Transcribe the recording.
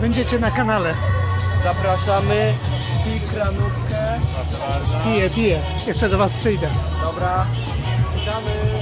Będziecie na kanale. Zapraszamy. Pij kranówkę. Piję, piję. Jeszcze do Was przyjdę. Dobra. Czekamy.